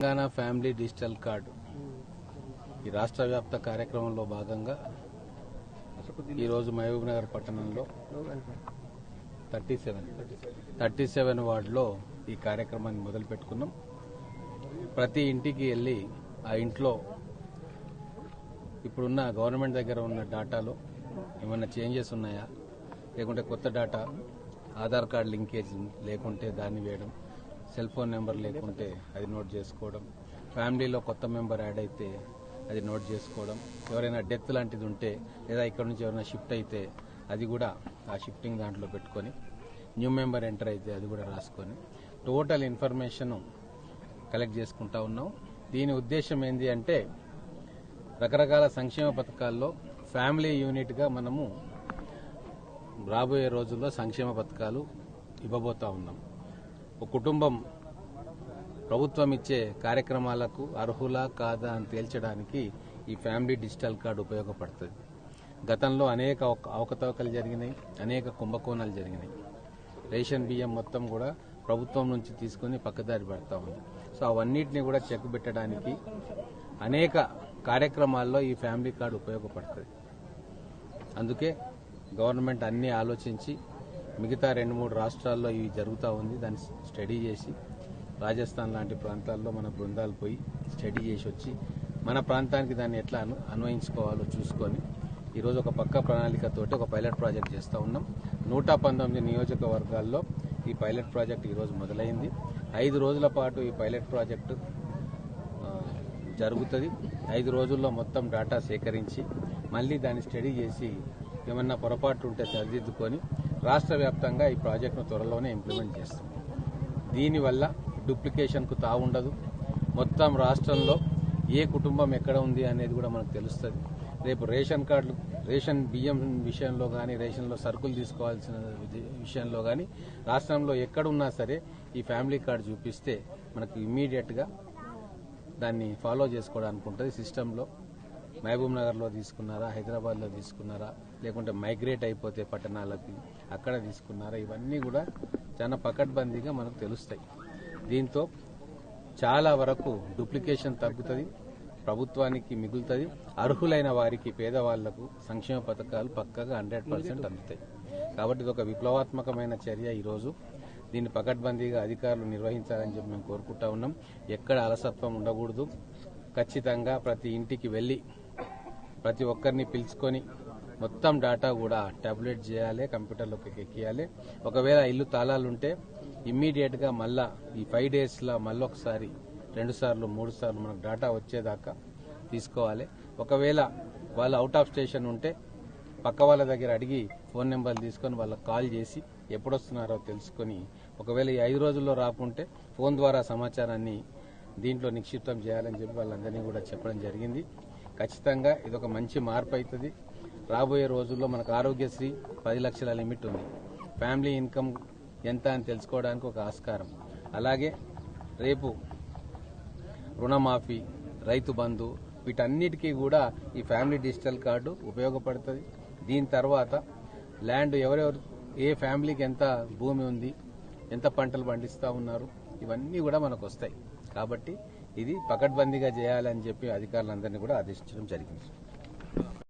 Telangana family digital card. ఈ రాష్ట్ర వ్యాప్త కార్యక్రమంలో భాగంగా ఈరోజు మహబూబ్ నగర్ పట్టణంలో థర్టీ సెవెన్ థర్టీ సెవెన్ వార్డులో ఈ కార్యక్రమాన్ని మొదలు పెట్టుకున్నాం. ప్రతి ఇంటికి వెళ్ళి ఆ ఇంట్లో ఇప్పుడున్న గవర్నమెంట్ దగ్గర ఉన్న డాటాలో ఏమైనా చేంజెస్ ఉన్నాయా? లేకుంటే కొత్త డాటా ఆధార్ కార్డ్ లింకేజ్ లేకుంటే దాన్ని వేయడం. సెల్ ఫోన్ నెంబర్ లేకుంటే అది నోట్ చేసుకోవడం. ఫ్యామిలీలో కొత్త మెంబర్ యాడ్ అయితే అది నోట్ చేసుకోవడం. ఎవరైనా డెత్ లాంటిది ఉంటే లేదా ఇక్కడ నుంచి ఎవరైనా షిఫ్ట్ అయితే అది కూడా ఆ షిఫ్టింగ్ దాంట్లో పెట్టుకొని న్యూ మెంబర్ ఎంటర్ అయితే అది కూడా రాసుకొని టోటల్ ఇన్ఫర్మేషన్ కలెక్ట్ చేసుకుంటా ఉన్నాం. దీని ఉద్దేశం ఏంటి అంటే రకరకాల సంక్షేమ పథకాల్లో ఫ్యామిలీ యూనిట్గా మనము రాబోయే రోజుల్లో సంక్షేమ పథకాలు ఇవ్వబోతా ఉన్నాం. కుటుంబం ప్రభుత్వం ఇచ్చే కార్యక్రమాలకు అర్హులా కాదా అని తేల్చడానికి ఈ ఫ్యామిలీ డిజిటల్ కార్డు ఉపయోగపడుతుంది. గతంలో అనేక అవకతవకలు జరిగినాయి అనేక కుంభకోణాలు జరిగినాయి. రేషన్ బియ్యం మొత్తం కూడా ప్రభుత్వం నుంచి తీసుకుని పక్కదారి పెడతా ఉంది. సో అవన్నిటిని కూడా చెక్ పెట్టడానికి అనేక కార్యక్రమాల్లో ఈ ఫ్యామిలీ కార్డు ఉపయోగపడుతుంది. అందుకే గవర్నమెంట్ అన్ని ఆలోచించి మిగతా రెండు మూడు రాష్ట్రాల్లో ఇవి జరుగుతూ ఉంది. దాన్ని స్టడీ చేసి రాజస్థాన్ లాంటి ప్రాంతాల్లో మన బృందాలు పోయి స్టడీ చేసి వచ్చి మన ప్రాంతానికి దాన్ని ఎట్లా అన్వయించుకోవాలో చూసుకొని ఈరోజు ఒక పక్క ప్రణాళికతోటి ఒక పైలట్ ప్రాజెక్ట్ చేస్తూ ఉన్నాం. నూట పంతొమ్మిది నియోజకవర్గాల్లో ఈ పైలట్ ప్రాజెక్ట్ ఈరోజు మొదలైంది. ఐదు రోజుల పాటు ఈ పైలట్ ప్రాజెక్టు జరుగుతుంది. ఐదు రోజుల్లో మొత్తం డేటా సేకరించి మళ్ళీ దాన్ని స్టడీ చేసి ఏమన్నా పొరపాట్లు ఉంటే సరిదిద్దుకొని రాష్ట్ర వ్యాప్తంగా ఈ ప్రాజెక్టును త్వరలోనే ఇంప్లిమెంట్ చేస్తాం. దీనివల్ల డూప్లికేషన్కు తావుండదు. మొత్తం రాష్ట్రంలో ఏ కుటుంబం ఎక్కడ ఉంది అనేది కూడా మనకు తెలుస్తుంది. రేపు రేషన్ కార్డులు రేషన్ బియ్యం విషయంలో కానీ రేషన్లో సరుకులు తీసుకోవాల్సిన విషయంలో కానీ రాష్ట్రంలో ఎక్కడున్నా సరే ఈ ఫ్యామిలీ కార్డు చూపిస్తే మనకు ఇమ్మీడియట్గా దాన్ని ఫాలో చేసుకోవడానికి ఉంటుంది. సిస్టంలో మహబూబ్ నగర్లో తీసుకున్నారా హైదరాబాద్లో తీసుకున్నారా లేకుంటే మైగ్రేట్ అయిపోతే పట్టణాలకి అక్కడ తీసుకున్నారా ఇవన్నీ కూడా చాలా పకడ్బందీగా మనకు తెలుస్తాయి. దీంతో చాలా వరకు డూప్లికేషన్ తగ్గుతుంది ప్రభుత్వానికి మిగులుతుంది అర్హులైన వారికి పేదవాళ్ళకు సంక్షేమ పథకాలు పక్కగా హండ్రెడ్ పర్సెంట్ అందుతాయి. కాబట్టి ఇది ఒక విప్లవాత్మకమైన చర్య ఈరోజు. దీన్ని పకడ్బందీగా అధికారులు నిర్వహించాలని చెప్పి మేము కోరుకుంటా ఉన్నాం. ఎక్కడ అలసత్వం ఉండకూడదు. ఖచ్చితంగా ప్రతి ఇంటికి వెళ్ళి ప్రతి ఒక్కరిని పిలుచుకొని మొత్తం డేటా కూడా టాబ్లెట్ చేయాలి కంప్యూటర్లోకి ఎక్కియాలి. ఒకవేళ ఇల్లు తాళాలు ఉంటే మళ్ళా ఈ ఫైవ్ డేస్లో మళ్ళొకసారి మళ్ళీ ఒకసారి రెండు సార్లు మూడు సార్లు మనకు డేటా వచ్చేదాకా తీసుకోవాలి. ఒకవేళ వాళ్ళు అవుట్ ఆఫ్ స్టేషన్ ఉంటే పక్క వాళ్ళ దగ్గర అడిగి ఫోన్ నెంబర్లు తీసుకొని వాళ్ళకి కాల్ చేసి ఎప్పుడొస్తున్నారో తెలుసుకొని ఒకవేళ ఈ ఐదు రోజుల్లో రాకుంటే ఫోన్ ద్వారా సమాచారాన్ని దీంట్లో నిక్షిప్తం చేయాలని చెప్పి వాళ్ళందరినీ కూడా చెప్పడం జరిగింది. ఖచ్చితంగా ఇది ఒక మంచి మార్పు అవుతుంది రాబోయే రోజుల్లో మనకు ఆరోగ్యశ్రీ పది లక్షల లిమిట్ ఉంది. ఫ్యామిలీ ఇన్కమ్ ఎంత అని తెలుసుకోవడానికి ఒక ఆస్కారం. అలాగే రేపు రుణమాఫీ రైతు బంధు వీటన్నిటికీ కూడా ఈ ఫ్యామిలీ డిజిటల్ కార్డు ఉపయోగపడుతుంది. దీని తర్వాత ల్యాండ్ ఎవరెవరు ఏ ఫ్యామిలీకి ఎంత భూమి ఉంది ఎంత పంటలు పండిస్తూ ఉన్నారు ఇవన్నీ కూడా మనకు వస్తాయి కాబట్టి ఇది పకడ్బందీగా చేయాలని చెప్పి అధికారులందరినీ కూడా ఆదేశించడం జరిగింది.